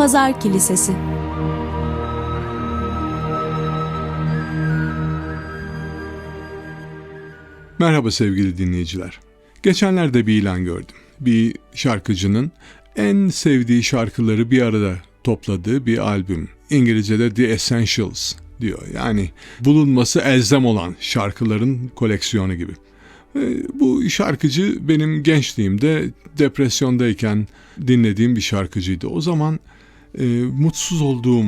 Pazar Kilisesi Merhaba sevgili dinleyiciler. Geçenlerde bir ilan gördüm. Bir şarkıcının en sevdiği şarkıları bir arada topladığı bir albüm. İngilizce'de The Essentials diyor. Yani bulunması elzem olan şarkıların koleksiyonu gibi. E, Bu şarkıcı benim gençliğimde depresyondayken dinlediğim bir şarkıcıydı. O zaman e, mutsuz olduğum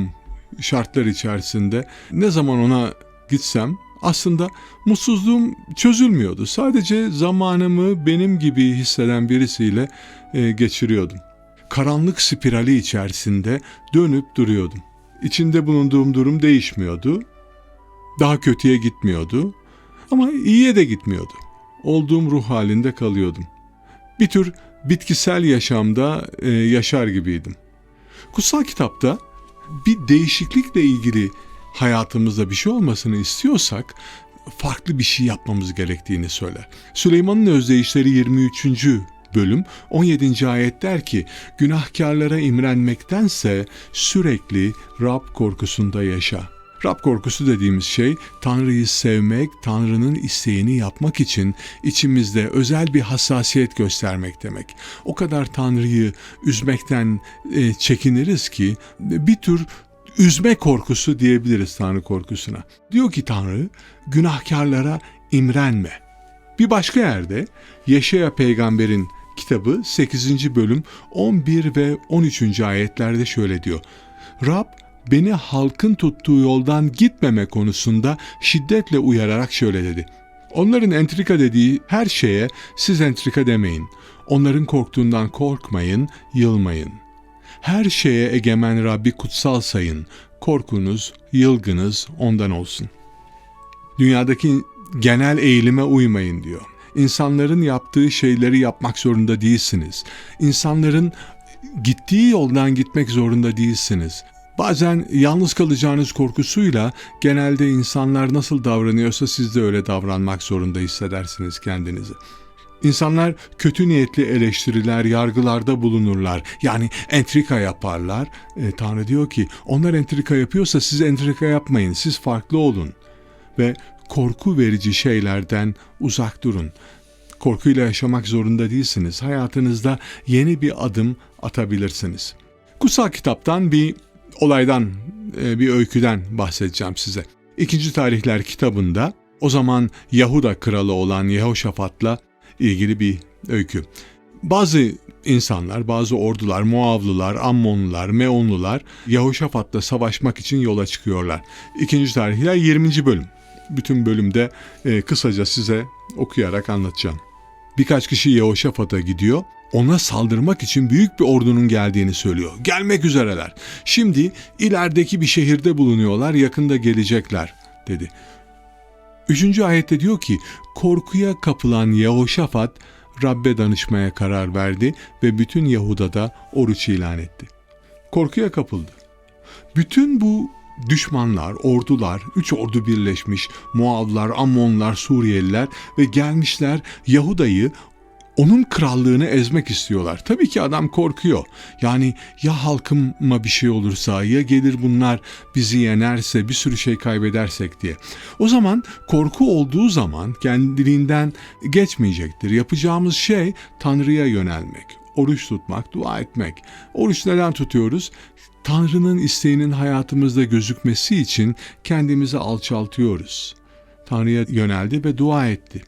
şartlar içerisinde ne zaman ona gitsem aslında mutsuzluğum çözülmüyordu. Sadece zamanımı benim gibi hisseden birisiyle e, geçiriyordum. Karanlık spirali içerisinde dönüp duruyordum. İçinde bulunduğum durum değişmiyordu. Daha kötüye gitmiyordu ama iyiye de gitmiyordu. Olduğum ruh halinde kalıyordum. Bir tür bitkisel yaşamda e, yaşar gibiydim. Kutsal kitapta bir değişiklikle ilgili hayatımızda bir şey olmasını istiyorsak farklı bir şey yapmamız gerektiğini söyler. Süleyman'ın özdeyişleri 23. bölüm 17. ayet der ki günahkarlara imrenmektense sürekli Rab korkusunda yaşa. Rab korkusu dediğimiz şey Tanrı'yı sevmek, Tanrı'nın isteğini yapmak için içimizde özel bir hassasiyet göstermek demek. O kadar Tanrı'yı üzmekten e, çekiniriz ki bir tür üzme korkusu diyebiliriz Tanrı korkusuna. Diyor ki Tanrı günahkarlara imrenme. Bir başka yerde Yeşaya peygamberin kitabı 8. bölüm 11 ve 13. ayetlerde şöyle diyor. Rab beni halkın tuttuğu yoldan gitmeme konusunda şiddetle uyararak şöyle dedi. Onların entrika dediği her şeye siz entrika demeyin. Onların korktuğundan korkmayın, yılmayın. Her şeye egemen Rabbi kutsal sayın. Korkunuz, yılgınız ondan olsun. Dünyadaki genel eğilime uymayın diyor. İnsanların yaptığı şeyleri yapmak zorunda değilsiniz. İnsanların gittiği yoldan gitmek zorunda değilsiniz. Bazen yalnız kalacağınız korkusuyla genelde insanlar nasıl davranıyorsa siz de öyle davranmak zorunda hissedersiniz kendinizi. İnsanlar kötü niyetli eleştiriler, yargılarda bulunurlar. Yani entrika yaparlar. E, Tanrı diyor ki onlar entrika yapıyorsa siz entrika yapmayın. Siz farklı olun. Ve korku verici şeylerden uzak durun. Korkuyla yaşamak zorunda değilsiniz. Hayatınızda yeni bir adım atabilirsiniz. Kutsal kitaptan bir olaydan, e, bir öyküden bahsedeceğim size. İkinci Tarihler kitabında o zaman Yahuda kralı olan Yehoşafat'la ilgili bir öykü. Bazı insanlar, bazı ordular, Muavlılar, Ammonlular, Meonlular Yehoşafat'la savaşmak için yola çıkıyorlar. İkinci Tarihler 20. bölüm. Bütün bölümde e, kısaca size okuyarak anlatacağım. Birkaç kişi Yehoşafat'a gidiyor. Ona saldırmak için büyük bir ordunun geldiğini söylüyor. Gelmek üzereler. Şimdi ilerideki bir şehirde bulunuyorlar, yakında gelecekler dedi. Üçüncü ayette diyor ki korkuya kapılan Yehoşafat Rabbe danışmaya karar verdi ve bütün Yahuda'da oruç ilan etti. Korkuya kapıldı. Bütün bu düşmanlar, ordular, üç ordu birleşmiş, Muavlar, Ammonlar, Suriyeliler ve gelmişler Yahuda'yı onun krallığını ezmek istiyorlar. Tabii ki adam korkuyor. Yani ya halkıma bir şey olursa ya gelir bunlar bizi yenerse bir sürü şey kaybedersek diye. O zaman korku olduğu zaman kendiliğinden geçmeyecektir. Yapacağımız şey Tanrı'ya yönelmek, oruç tutmak, dua etmek. Oruç neden tutuyoruz? Tanrı'nın isteğinin hayatımızda gözükmesi için kendimizi alçaltıyoruz. Tanrı'ya yöneldi ve dua etti.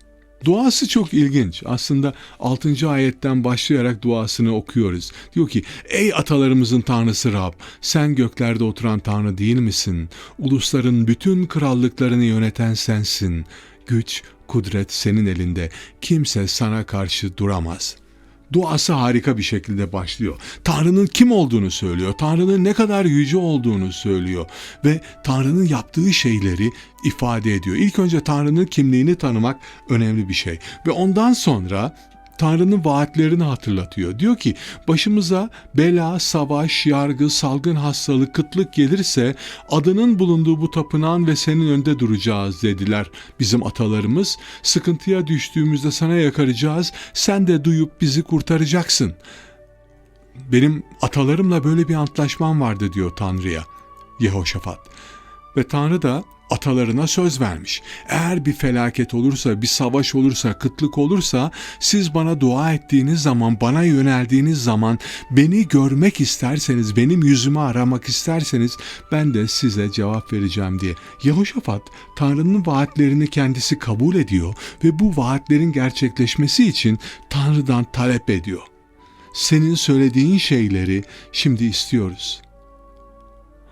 Duası çok ilginç. Aslında 6. ayetten başlayarak duasını okuyoruz. Diyor ki, ey atalarımızın tanrısı Rab, sen göklerde oturan tanrı değil misin? Ulusların bütün krallıklarını yöneten sensin. Güç, kudret senin elinde. Kimse sana karşı duramaz.'' Duası harika bir şekilde başlıyor. Tanrı'nın kim olduğunu söylüyor. Tanrı'nın ne kadar yüce olduğunu söylüyor. Ve Tanrı'nın yaptığı şeyleri ifade ediyor. İlk önce Tanrı'nın kimliğini tanımak önemli bir şey. Ve ondan sonra Tanrı'nın vaatlerini hatırlatıyor. Diyor ki başımıza bela, savaş, yargı, salgın hastalık, kıtlık gelirse adının bulunduğu bu tapınağın ve senin önünde duracağız dediler bizim atalarımız. Sıkıntıya düştüğümüzde sana yakaracağız, sen de duyup bizi kurtaracaksın. Benim atalarımla böyle bir antlaşmam vardı diyor Tanrı'ya Yehoşafat. Ve Tanrı da atalarına söz vermiş. Eğer bir felaket olursa, bir savaş olursa, kıtlık olursa siz bana dua ettiğiniz zaman, bana yöneldiğiniz zaman, beni görmek isterseniz, benim yüzümü aramak isterseniz ben de size cevap vereceğim diye. Yehoşafat Tanrı'nın vaatlerini kendisi kabul ediyor ve bu vaatlerin gerçekleşmesi için Tanrı'dan talep ediyor. Senin söylediğin şeyleri şimdi istiyoruz.''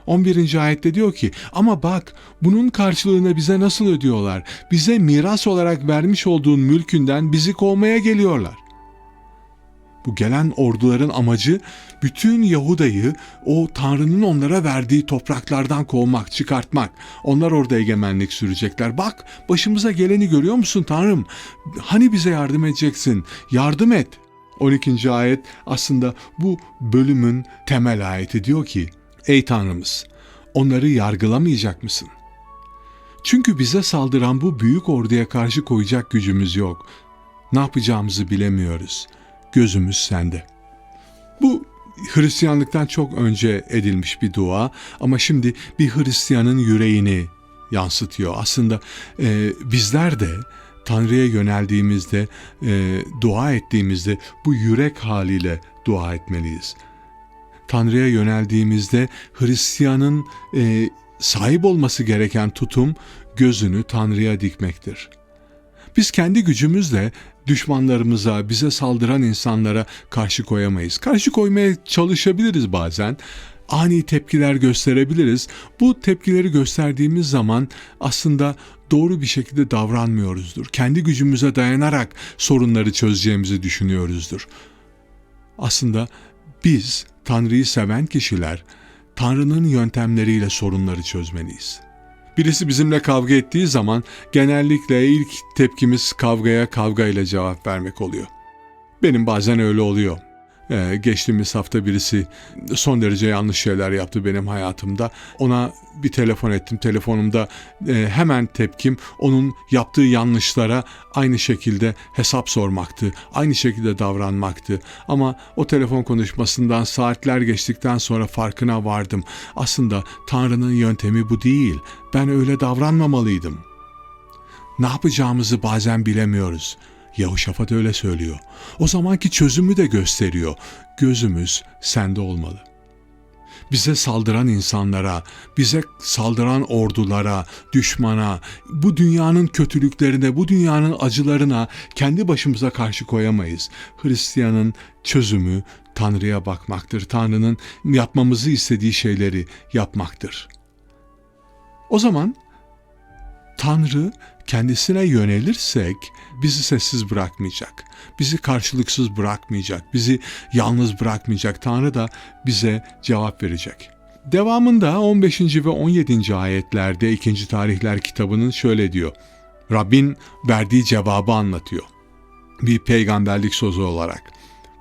11. ayette diyor ki ama bak bunun karşılığını bize nasıl ödüyorlar? Bize miras olarak vermiş olduğun mülkünden bizi kovmaya geliyorlar. Bu gelen orduların amacı bütün Yahuda'yı o Tanrı'nın onlara verdiği topraklardan kovmak, çıkartmak. Onlar orada egemenlik sürecekler. Bak başımıza geleni görüyor musun Tanrım? Hani bize yardım edeceksin? Yardım et. 12. ayet aslında bu bölümün temel ayeti diyor ki Ey Tanrımız, onları yargılamayacak mısın? Çünkü bize saldıran bu büyük orduya karşı koyacak gücümüz yok. Ne yapacağımızı bilemiyoruz. Gözümüz sende. Bu Hristiyanlıktan çok önce edilmiş bir dua ama şimdi bir Hristiyanın yüreğini yansıtıyor. Aslında e, bizler de Tanrı'ya yöneldiğimizde, e, dua ettiğimizde bu yürek haliyle dua etmeliyiz.'' Tanrı'ya yöneldiğimizde Hristiyanın e, sahip olması gereken tutum gözünü Tanrı'ya dikmektir. Biz kendi gücümüzle düşmanlarımıza, bize saldıran insanlara karşı koyamayız. Karşı koymaya çalışabiliriz bazen. Ani tepkiler gösterebiliriz. Bu tepkileri gösterdiğimiz zaman aslında doğru bir şekilde davranmıyoruzdur. Kendi gücümüze dayanarak sorunları çözeceğimizi düşünüyoruzdur. Aslında biz Tanrı'yı seven kişiler Tanrı'nın yöntemleriyle sorunları çözmeliyiz. Birisi bizimle kavga ettiği zaman genellikle ilk tepkimiz kavgaya kavgayla cevap vermek oluyor. Benim bazen öyle oluyor. Ee, geçtiğimiz hafta birisi son derece yanlış şeyler yaptı benim hayatımda. Ona bir telefon ettim. Telefonumda e, hemen tepkim onun yaptığı yanlışlara aynı şekilde hesap sormaktı. Aynı şekilde davranmaktı. Ama o telefon konuşmasından saatler geçtikten sonra farkına vardım. Aslında Tanrı'nın yöntemi bu değil. Ben öyle davranmamalıydım. Ne yapacağımızı bazen bilemiyoruz. Yahuşafat öyle söylüyor. O zamanki çözümü de gösteriyor. Gözümüz sende olmalı. Bize saldıran insanlara, bize saldıran ordulara, düşmana, bu dünyanın kötülüklerine, bu dünyanın acılarına kendi başımıza karşı koyamayız. Hristiyanın çözümü Tanrı'ya bakmaktır. Tanrı'nın yapmamızı istediği şeyleri yapmaktır. O zaman Tanrı kendisine yönelirsek bizi sessiz bırakmayacak. Bizi karşılıksız bırakmayacak. Bizi yalnız bırakmayacak. Tanrı da bize cevap verecek. Devamında 15. ve 17. ayetlerde 2. Tarihler kitabının şöyle diyor. Rabbin verdiği cevabı anlatıyor. Bir peygamberlik sözü olarak.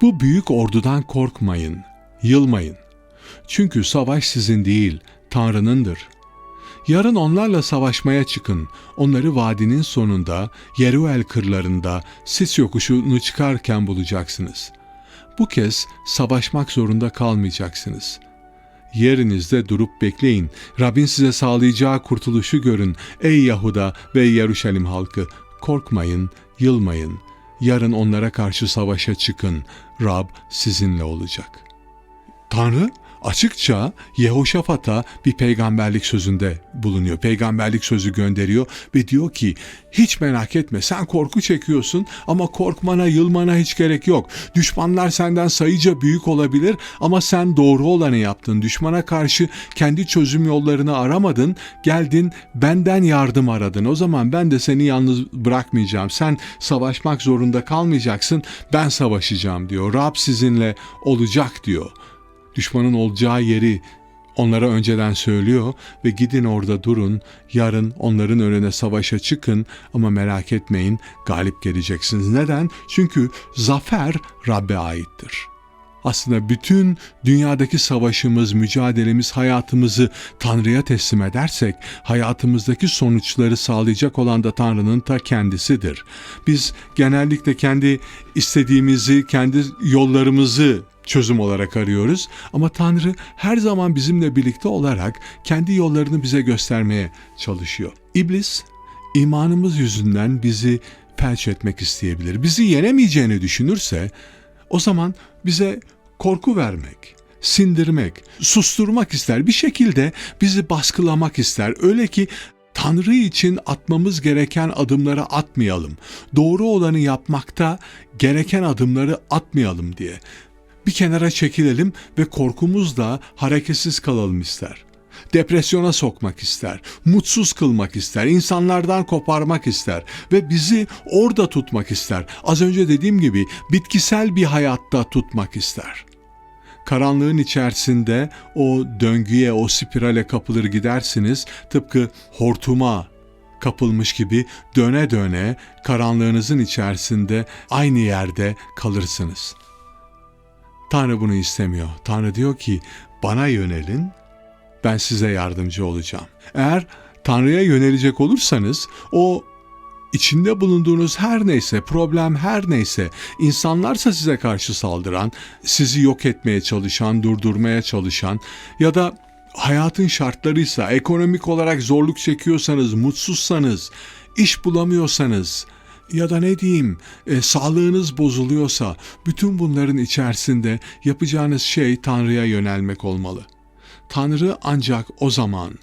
Bu büyük ordudan korkmayın, yılmayın. Çünkü savaş sizin değil, Tanrı'nındır.'' Yarın onlarla savaşmaya çıkın. Onları vadinin sonunda, Yeruel kırlarında, sis yokuşunu çıkarken bulacaksınız. Bu kez savaşmak zorunda kalmayacaksınız. Yerinizde durup bekleyin. Rabbin size sağlayacağı kurtuluşu görün. Ey Yahuda ve Yeruşalim halkı, korkmayın, yılmayın. Yarın onlara karşı savaşa çıkın. Rab sizinle olacak. Tanrı açıkça Yehoşafat'a bir peygamberlik sözünde bulunuyor. Peygamberlik sözü gönderiyor ve diyor ki hiç merak etme sen korku çekiyorsun ama korkmana yılmana hiç gerek yok. Düşmanlar senden sayıca büyük olabilir ama sen doğru olanı yaptın. Düşmana karşı kendi çözüm yollarını aramadın. Geldin benden yardım aradın. O zaman ben de seni yalnız bırakmayacağım. Sen savaşmak zorunda kalmayacaksın. Ben savaşacağım diyor. Rab sizinle olacak diyor düşmanın olacağı yeri onlara önceden söylüyor ve gidin orada durun, yarın onların önüne savaşa çıkın ama merak etmeyin galip geleceksiniz. Neden? Çünkü zafer Rabbe aittir. Aslında bütün dünyadaki savaşımız, mücadelemiz, hayatımızı Tanrı'ya teslim edersek, hayatımızdaki sonuçları sağlayacak olan da Tanrı'nın ta kendisidir. Biz genellikle kendi istediğimizi, kendi yollarımızı çözüm olarak arıyoruz ama Tanrı her zaman bizimle birlikte olarak kendi yollarını bize göstermeye çalışıyor. İblis imanımız yüzünden bizi felç etmek isteyebilir. Bizi yenemeyeceğini düşünürse o zaman bize korku vermek, sindirmek, susturmak ister. Bir şekilde bizi baskılamak ister. Öyle ki Tanrı için atmamız gereken adımları atmayalım. Doğru olanı yapmakta gereken adımları atmayalım diye. Bir kenara çekilelim ve korkumuzla hareketsiz kalalım ister. Depresyona sokmak ister, mutsuz kılmak ister, insanlardan koparmak ister ve bizi orada tutmak ister. Az önce dediğim gibi bitkisel bir hayatta tutmak ister.'' karanlığın içerisinde o döngüye, o spirale kapılır gidersiniz. Tıpkı hortuma kapılmış gibi döne döne karanlığınızın içerisinde aynı yerde kalırsınız. Tanrı bunu istemiyor. Tanrı diyor ki bana yönelin, ben size yardımcı olacağım. Eğer Tanrı'ya yönelecek olursanız o içinde bulunduğunuz her neyse, problem her neyse, insanlarsa size karşı saldıran, sizi yok etmeye çalışan, durdurmaya çalışan ya da hayatın şartlarıysa, ekonomik olarak zorluk çekiyorsanız, mutsuzsanız, iş bulamıyorsanız ya da ne diyeyim, e, sağlığınız bozuluyorsa, bütün bunların içerisinde yapacağınız şey Tanrı'ya yönelmek olmalı. Tanrı ancak o zaman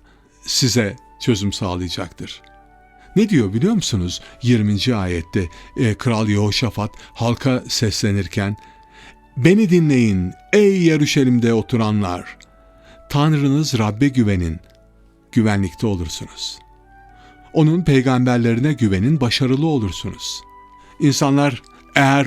size çözüm sağlayacaktır.'' Ne diyor biliyor musunuz? 20. ayette e, Kral Yehoşafat halka seslenirken Beni dinleyin ey Yeruşalim'de oturanlar. Tanrınız Rabbe güvenin. Güvenlikte olursunuz. Onun peygamberlerine güvenin, başarılı olursunuz. İnsanlar eğer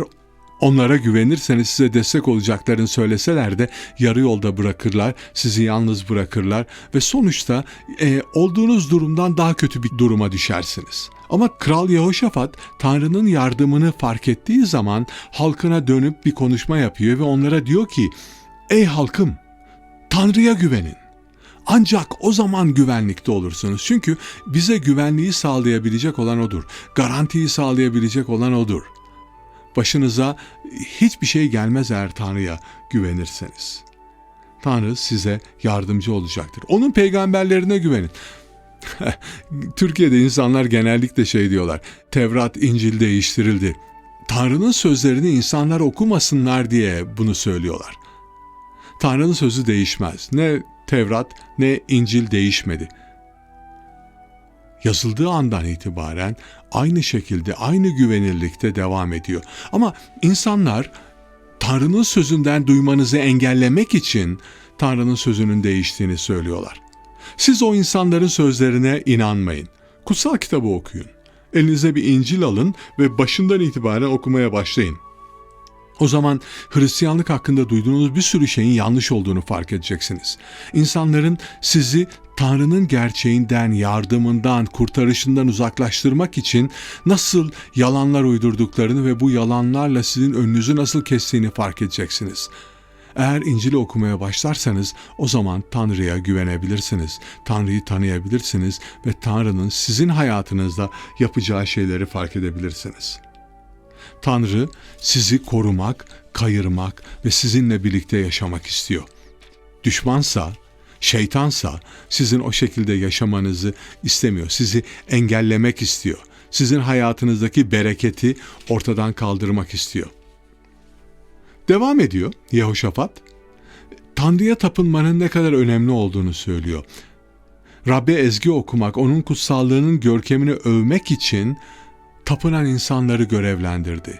Onlara güvenirseniz size destek olacaklarını söyleseler de yarı yolda bırakırlar, sizi yalnız bırakırlar ve sonuçta e, olduğunuz durumdan daha kötü bir duruma düşersiniz. Ama Kral Yehoşafat Tanrı'nın yardımını fark ettiği zaman halkına dönüp bir konuşma yapıyor ve onlara diyor ki Ey halkım Tanrı'ya güvenin. Ancak o zaman güvenlikte olursunuz. Çünkü bize güvenliği sağlayabilecek olan odur. Garantiyi sağlayabilecek olan odur. Başınıza hiçbir şey gelmez eğer Tanrı'ya güvenirseniz. Tanrı size yardımcı olacaktır. Onun peygamberlerine güvenin. Türkiye'de insanlar genellikle şey diyorlar. Tevrat, İncil değiştirildi. Tanrı'nın sözlerini insanlar okumasınlar diye bunu söylüyorlar. Tanrı'nın sözü değişmez. Ne Tevrat ne İncil değişmedi yazıldığı andan itibaren aynı şekilde, aynı güvenirlikte devam ediyor. Ama insanlar Tanrı'nın sözünden duymanızı engellemek için Tanrı'nın sözünün değiştiğini söylüyorlar. Siz o insanların sözlerine inanmayın. Kutsal kitabı okuyun. Elinize bir İncil alın ve başından itibaren okumaya başlayın. O zaman Hristiyanlık hakkında duyduğunuz bir sürü şeyin yanlış olduğunu fark edeceksiniz. İnsanların sizi Tanrı'nın gerçeğinden, yardımından, kurtarışından uzaklaştırmak için nasıl yalanlar uydurduklarını ve bu yalanlarla sizin önünüzü nasıl kestiğini fark edeceksiniz. Eğer İncil'i okumaya başlarsanız o zaman Tanrı'ya güvenebilirsiniz. Tanrı'yı tanıyabilirsiniz ve Tanrı'nın sizin hayatınızda yapacağı şeyleri fark edebilirsiniz. Tanrı sizi korumak, kayırmak ve sizinle birlikte yaşamak istiyor. Düşmansa Şeytansa sizin o şekilde yaşamanızı istemiyor. Sizi engellemek istiyor. Sizin hayatınızdaki bereketi ortadan kaldırmak istiyor. Devam ediyor Yehoşafat. Tanrı'ya tapınmanın ne kadar önemli olduğunu söylüyor. Rabbe ezgi okumak, onun kutsallığının görkemini övmek için tapınan insanları görevlendirdi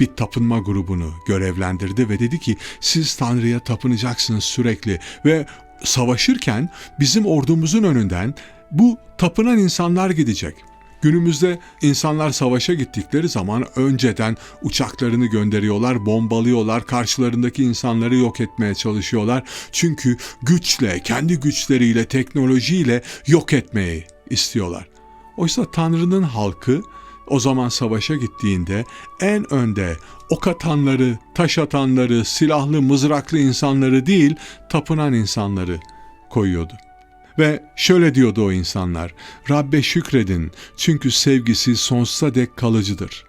bir tapınma grubunu görevlendirdi ve dedi ki siz Tanrı'ya tapınacaksınız sürekli ve savaşırken bizim ordumuzun önünden bu tapınan insanlar gidecek. Günümüzde insanlar savaşa gittikleri zaman önceden uçaklarını gönderiyorlar, bombalıyorlar, karşılarındaki insanları yok etmeye çalışıyorlar. Çünkü güçle, kendi güçleriyle, teknolojiyle yok etmeyi istiyorlar. Oysa Tanrı'nın halkı o zaman savaşa gittiğinde en önde ok atanları, taş atanları, silahlı, mızraklı insanları değil, tapınan insanları koyuyordu. Ve şöyle diyordu o insanlar, Rabbe şükredin çünkü sevgisi sonsuza dek kalıcıdır.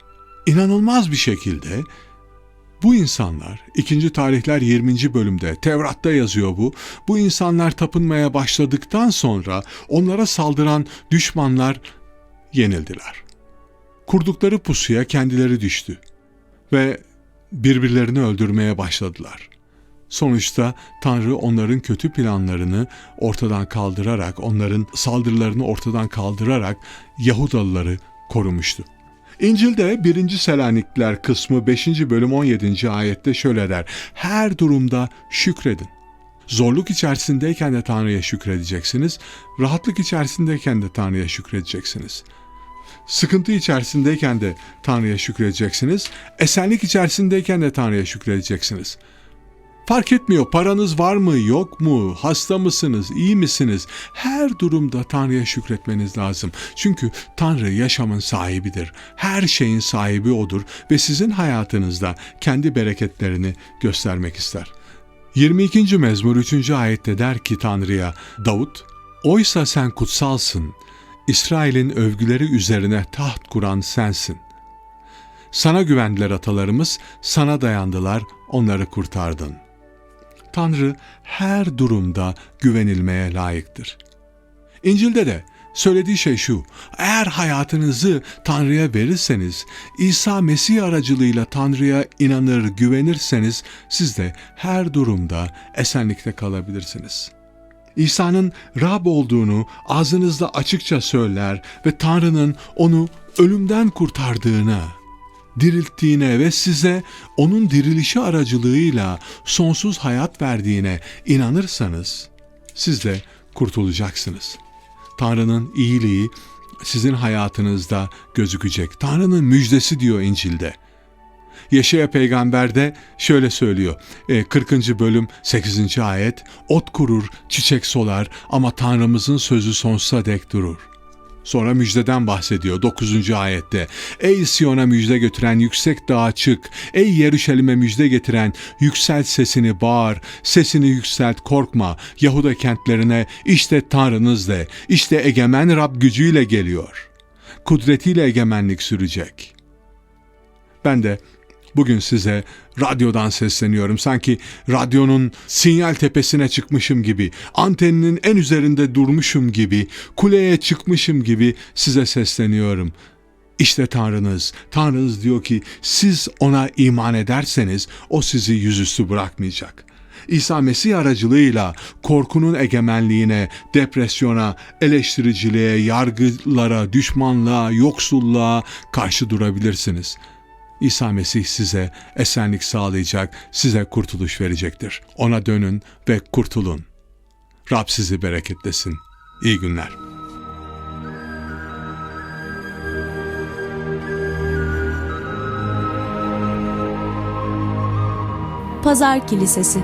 İnanılmaz bir şekilde Bu insanlar 2. tarihler 20. bölümde Tevrat'ta yazıyor bu. Bu insanlar tapınmaya başladıktan sonra onlara saldıran düşmanlar yenildiler. Kurdukları pusuya kendileri düştü ve birbirlerini öldürmeye başladılar. Sonuçta Tanrı onların kötü planlarını ortadan kaldırarak, onların saldırılarını ortadan kaldırarak Yahudalıları korumuştu. İncil'de 1. Selanikliler kısmı 5. bölüm 17. ayette şöyle der. Her durumda şükredin. Zorluk içerisindeyken de Tanrı'ya şükredeceksiniz. Rahatlık içerisindeyken de Tanrı'ya şükredeceksiniz. Sıkıntı içerisindeyken de Tanrı'ya şükredeceksiniz. Esenlik içerisindeyken de Tanrı'ya şükredeceksiniz. Fark etmiyor paranız var mı yok mu hasta mısınız iyi misiniz her durumda Tanrı'ya şükretmeniz lazım. Çünkü Tanrı yaşamın sahibidir. Her şeyin sahibi odur ve sizin hayatınızda kendi bereketlerini göstermek ister. 22. mezmur 3. ayette der ki Tanrı'ya Davut Oysa sen kutsalsın. İsrail'in övgüleri üzerine taht kuran sensin. Sana güvendiler atalarımız, sana dayandılar, onları kurtardın. Tanrı her durumda güvenilmeye layıktır. İncil'de de söylediği şey şu, eğer hayatınızı Tanrı'ya verirseniz, İsa Mesih aracılığıyla Tanrı'ya inanır, güvenirseniz, siz de her durumda esenlikte kalabilirsiniz.'' İsa'nın Rab olduğunu ağzınızda açıkça söyler ve Tanrı'nın onu ölümden kurtardığını, dirilttiğine ve size onun dirilişi aracılığıyla sonsuz hayat verdiğine inanırsanız siz de kurtulacaksınız. Tanrı'nın iyiliği sizin hayatınızda gözükecek. Tanrı'nın müjdesi diyor İncil'de. Yeşaya peygamber de şöyle söylüyor. 40. E, bölüm 8. ayet. Ot kurur, çiçek solar ama Tanrımızın sözü sonsuza dek durur. Sonra müjdeden bahsediyor 9. ayette. Ey Siyon'a müjde götüren yüksek dağa çık. Ey Yeruşalim'e müjde getiren yükselt sesini bağır. Sesini yükselt korkma. Yahuda kentlerine işte Tanrınız de. İşte egemen Rab gücüyle geliyor. Kudretiyle egemenlik sürecek. Ben de Bugün size radyodan sesleniyorum. Sanki radyonun sinyal tepesine çıkmışım gibi, anteninin en üzerinde durmuşum gibi, kuleye çıkmışım gibi size sesleniyorum. İşte Tanrınız. Tanrınız diyor ki siz ona iman ederseniz o sizi yüzüstü bırakmayacak. İsa Mesih aracılığıyla korkunun egemenliğine, depresyona, eleştiriciliğe, yargılara, düşmanlığa, yoksulluğa karşı durabilirsiniz.'' İsa Mesih size esenlik sağlayacak, size kurtuluş verecektir. Ona dönün ve kurtulun. Rab sizi bereketlesin. İyi günler. Pazar Kilisesi